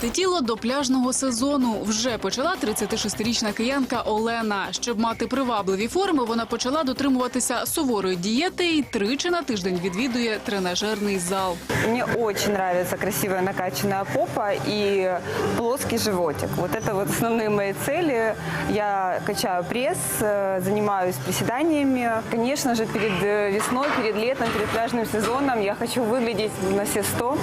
привести тіло до пляжного сезону. Вже почала 36-річна киянка Олена. Щоб мати привабливі форми, вона почала дотримуватися суворої дієти і тричі на тиждень відвідує тренажерний зал. Мне очень нравится красивая накачанная попа и плоский животик. Вот это вот основные мои цели. Я качаю пресс, э, занимаюсь приседаниями. Конечно же, перед э, весной, перед летом, перед пляжным сезоном я хочу выглядеть на все сто.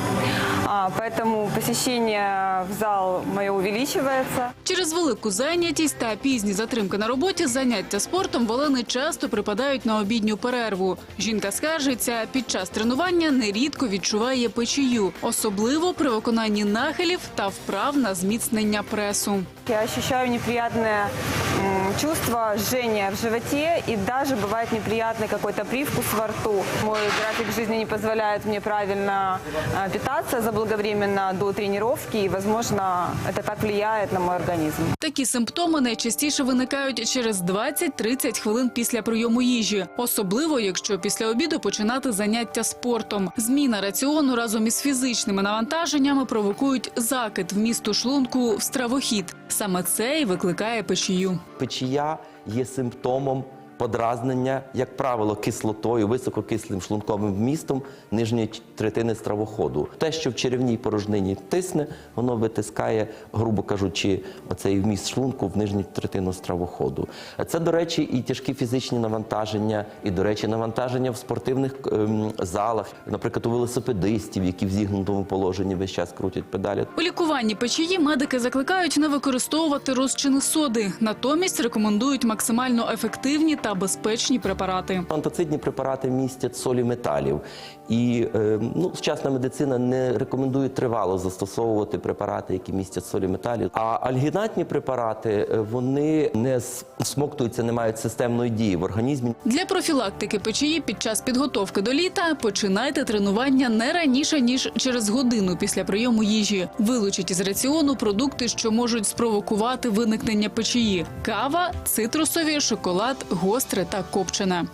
А, Поэтому посещение в зал моє увеличивается. Через велику зайнятість та пізні затримки на роботі заняття спортом волени Олени часто припадають на обідню перерву. Жінка скаржиться, під час тренування нерідко відчуває печію, особливо при виконанні нахилів та вправ на зміцнення пресу. Я відчуваю неприятное м, чувство жжения в животе и даже бывает неприятный какой-то привкус во рту. Мой график жизни не позволяет мне правильно э, питаться заблаговременно до тренировки, и, возможно, это так влияет на мой организм. Такі симптоми найчастіше виникають через 20-30 хвилин після прийому їжі, особливо якщо після обіду починати заняття спортом. Зміна раціону разом із фізичними навантаженнями провокують закид вмісту шлунку в стравохід. Саме це і викликає печію. Печія є симптомом подразнення, як правило, кислотою, висококислим шлунковим вмістом нижньої третини стравоходу. Те, що в черевній порожнині тисне, воно витискає, грубо кажучи, оцей вміст шлунку в нижню третину стравоходу. Це, до речі, і тяжкі фізичні навантаження, і, до речі, навантаження в спортивних ем, залах, наприклад, у велосипедистів, які в зігнутому положенні весь час крутять педалі. У лікуванні печії медики закликають не використовувати розчини соди, натомість рекомендують максимально ефективні та безпечні препарати. Антоцидні препарати містять солі металів, і е, ну, сучасна медицина не рекомендує тривало застосовувати препарати, які містять солі металів. А альгінатні препарати е, вони не смоктуються, не мають системної дії в організмі. Для профілактики печії під час підготовки до літа починайте тренування не раніше ніж через годину після прийому їжі. Вилучіть із раціону продукти, що можуть спровокувати виникнення печії: кава, цитрусові, шоколад, гостре та копчене.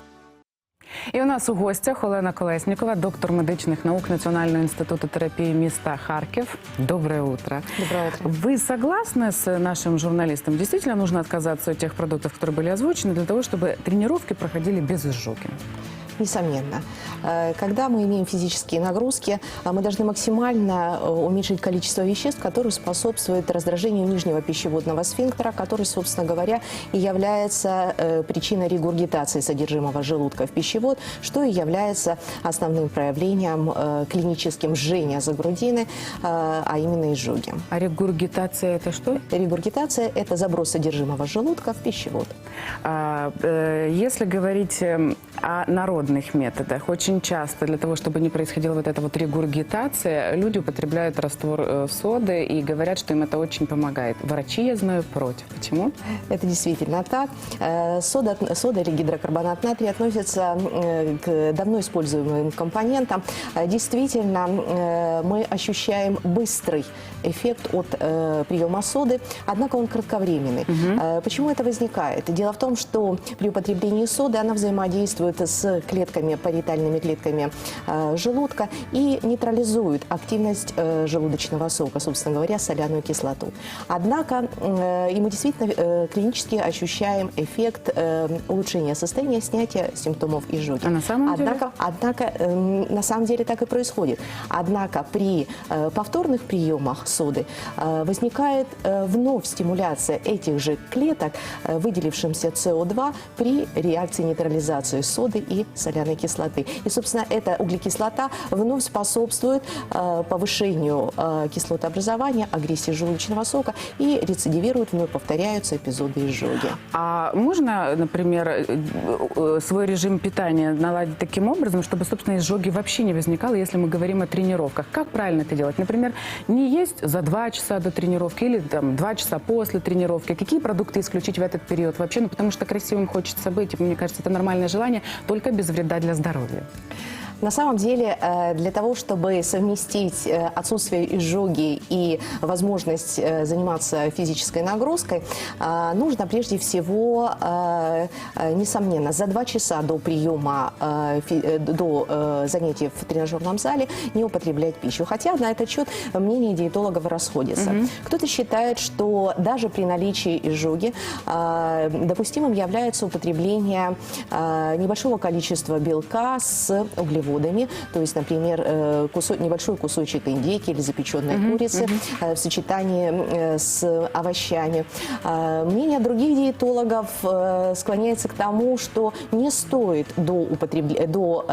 І у нас у гостях Олена Колеснікова, доктор медичних наук Національного інституту терапії міста Харків. Доброе утро. Доброе утро. Вы согласны с нашим журналистом? Действительно нужно отказаться от тех продуктов, которые были озвучены, для того, чтобы тренировки проходили без изжоги? Несомненно. Э, Когда мы имеем физические нагрузки, э, мы должны максимально э, уменьшить количество веществ, которые способствуют раздражению нижнего пищеводного сфинктера, который, собственно говоря, и является причиной регургитации содержимого желудка в пищевод, что и является основным проявлением клиническим жжения за грудины, а именно изжоги. А регургитация это что? Регургитация – это заброс содержимого желудка в пищевод. А, Если говорить эм, о народных методах, очень часто для того, чтобы не происходила вот эта вот регургитация, люди употребляют раствор э, соды и говорят, что им это очень помогает. Врачи, я знаю, против. Почему? Это действительно так. Э, Сода, сода или гидрокарбонат натрия относятся э, к давно используемым компонентам. Действительно, мы ощущаем быстрый эффект от приема соды, однако он кратковременный. Э, Почему это возникает? Дело в том, что при употреблении соды она взаимодействует с клетками, париетальными клетками э, желудка и нейтрализует активность э, желудочного сока, собственно говоря, соляную кислоту. Однако э, и мы действительно клинически ощущаем эффект улучшения состояния, снятия симптомов изжоги. А на самом деле? Однако, однако на самом деле так и происходит. Однако при повторных приемах соды возникает вновь стимуляция этих же клеток, выделившимся СО2 при реакции нейтрализации соды и соляной кислоты. И, собственно, эта углекислота вновь способствует э, повышению э, кислотообразования, агрессии желудочного сока и рецидивируют, вновь повторяются эпизоды изжоги. А можно, например, э, свой режим питания наладить таким образом, чтобы, собственно, изжоги вообще не возникало, если мы говорим о тренировках? Как правильно это делать? Например, не есть за два часа до тренировки или там два часа после тренировки. Какие продукты исключить в этот период вообще? Ну, потому что красивым хочется быть. Мне кажется, это нормальное желание, только без вреда для здоровья. На самом деле, э, для того, чтобы совместить э, отсутствие изжоги и возможность э, заниматься физической нагрузкой, нужно прежде всего, несомненно, за два часа до приема, до занятий в тренажерном зале не употреблять пищу. Хотя на этот счет мнения диетологов расходятся. Кто-то считает, что даже при наличии изжоги допустимым является употребление небольшого количества белка с углеводами, то есть, например, э, кусо- небольшой кусочек индейки или запеченной курицы э, в сочетании э, с овощами. Э, Мнение других диетологов склоняется к тому, что не стоит до, употребля- до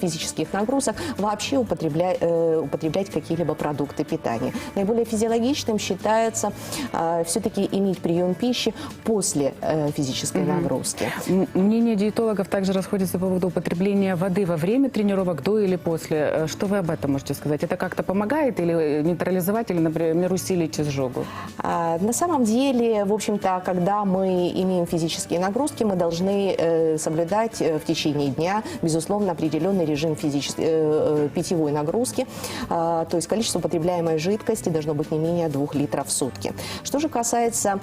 физических нагрузок вообще употребля- употреблять какие-либо продукты питания. Наиболее физиологичным считается все-таки иметь прием пищи после физической нагрузки. М- Мнение диетологов также расходится по поводу употребления воды во время тренировок, до или после. Э, Что вы об этом можете сказать? Это как-то помогает или э, нейтрализовать, или, например, усилить изжогу? А, На самом деле, в общем-то, когда мы имеем физические нагрузки, мы должны э, соблюдать в течение дня, безусловно, определенный режим физической, питьевой нагрузки. А, То есть количество потребляемой жидкости должно быть не менее 2 литров в сутки. Что же касается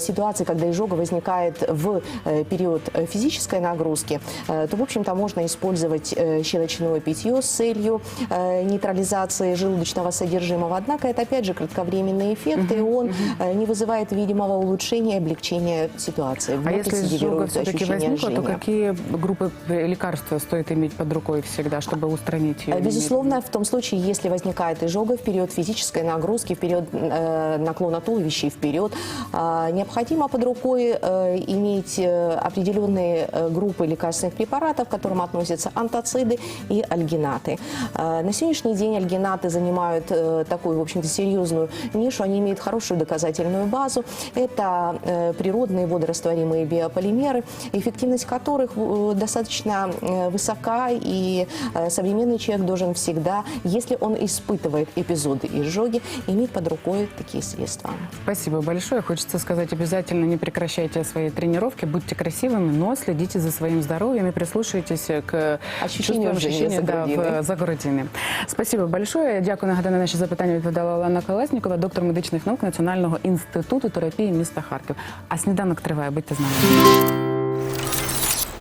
ситуации, когда изжога возникает в период физической нагрузки, то, в общем-то, можно использовать щелочное питье с целью э, нейтрализации желудочного содержимого. Однако это, опять же, кратковременный эффект, и он э, не вызывает видимого улучшения и облегчения ситуации. А если изжога все-таки возникла, то какие группы лекарства стоит иметь под рукой всегда, чтобы устранить ее? Э, Безусловно, в том случае, если возникает изжога в период физической нагрузки, в период э, наклона туловища и вперед, э, необходимо под рукой э, иметь э, определенные э, группы лекарственных препаратов, к которым относятся антоциды и альгинаты. Э, на сегодняшний день альгинаты занимают э, такую, в общем-то, серьезную нишу, они имеют хорошую доказательную базу. Это э, природные водорастворимые биополимеры, эффективность которых э, достаточно высока, и современный человек должен всегда, если он испытывает эпизоды изжоги, иметь под рукой такие средства. Спасибо большое. Хочется сказать, обязательно не прекращайте свои тренировки, будьте красивыми, но следите за своим здоровьем и прислушайтесь к Ощущенню жжения за да, в за. Спасибо большое. Дякую. Нагадаю, на наші запитання відповідала Олена Колеснікова, доктор медичних наук Національного інституту терапії міста Харків. А сніданок триває. Будьте з нами.